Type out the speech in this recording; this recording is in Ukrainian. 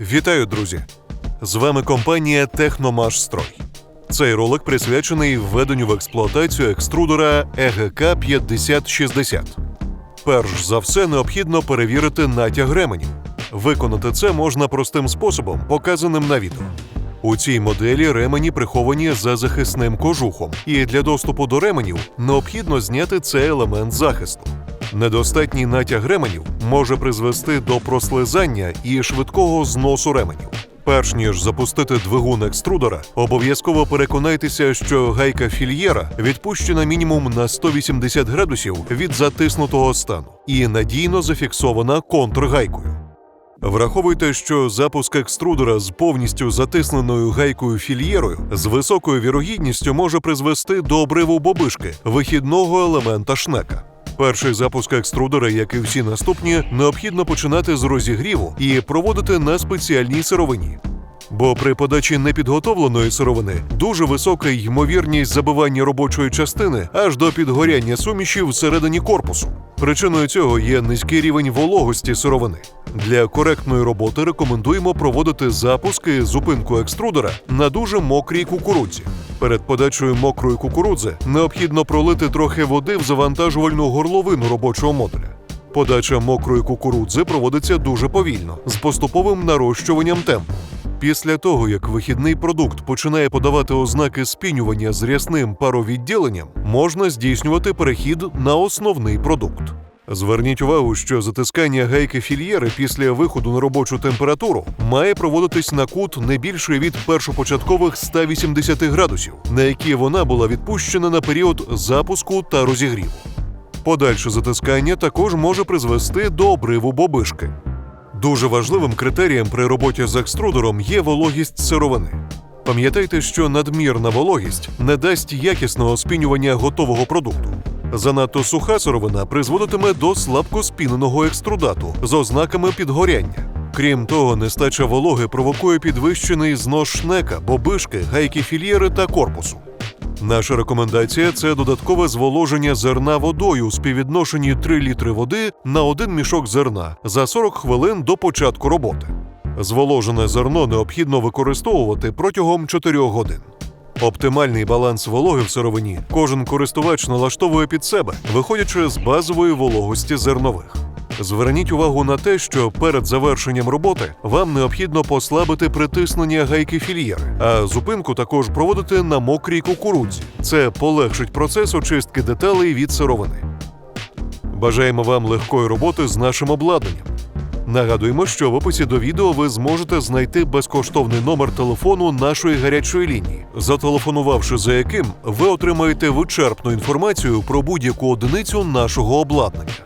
Вітаю, друзі! З вами компанія Техномашстрой. Цей ролик присвячений введенню в експлуатацію екструдера ЕГК 5060. Перш за все, необхідно перевірити натяг ременів. Виконати це можна простим способом, показаним на відео. У цій моделі ремені приховані за захисним кожухом, і для доступу до ременів необхідно зняти цей елемент захисту. Недостатній натяг ременів може призвести до прослизання і швидкого зносу ременів. Перш ніж запустити двигун екструдера, обов'язково переконайтеся, що гайка фільєра відпущена мінімум на 180 градусів від затиснутого стану і надійно зафіксована контргайкою. Враховуйте, що запуск екструдера з повністю затисненою гайкою фільєрою з високою вірогідністю може призвести до обриву бобишки вихідного елемента шнека. Перший запуск екструдера, як і всі наступні, необхідно починати з розігріву і проводити на спеціальній сировині. Бо при подачі непідготовленої сировини дуже висока ймовірність забивання робочої частини аж до підгоряння суміші всередині корпусу. Причиною цього є низький рівень вологості сировини. Для коректної роботи рекомендуємо проводити запуск і зупинку екструдера на дуже мокрій кукурудзі. Перед подачею мокрої кукурудзи необхідно пролити трохи води в завантажувальну горловину робочого модуля. Подача мокрої кукурудзи проводиться дуже повільно, з поступовим нарощуванням темпу. Після того, як вихідний продукт починає подавати ознаки спінювання з рясним паровідділенням, можна здійснювати перехід на основний продукт. Зверніть увагу, що затискання гайки фільєри після виходу на робочу температуру має проводитись на кут не більше від першопочаткових 180 градусів, на які вона була відпущена на період запуску та розігріву. Подальше затискання також може призвести до обриву бобишки. Дуже важливим критерієм при роботі з екструдером є вологість сировини. Пам'ятайте, що надмірна вологість не дасть якісного спінювання готового продукту. Занадто суха сировина призводитиме до слабко спіненого екструдату з ознаками підгоряння. Крім того, нестача вологи провокує підвищений знос шнека, бобишки, гайки фільєри та корпусу. Наша рекомендація це додаткове зволоження зерна водою у співвідношенні 3 літри води на один мішок зерна за 40 хвилин до початку роботи. Зволожене зерно необхідно використовувати протягом 4 годин. Оптимальний баланс вологи в сировині кожен користувач налаштовує під себе, виходячи з базової вологості зернових. Зверніть увагу на те, що перед завершенням роботи вам необхідно послабити притиснення гайки фільєри, а зупинку також проводити на мокрій кукурудзі. Це полегшить процес очистки деталей від сировини. Бажаємо вам легкої роботи з нашим обладнанням. Нагадуємо, що в описі до відео ви зможете знайти безкоштовний номер телефону нашої гарячої лінії, зателефонувавши за яким ви отримаєте вичерпну інформацію про будь-яку одиницю нашого обладнання.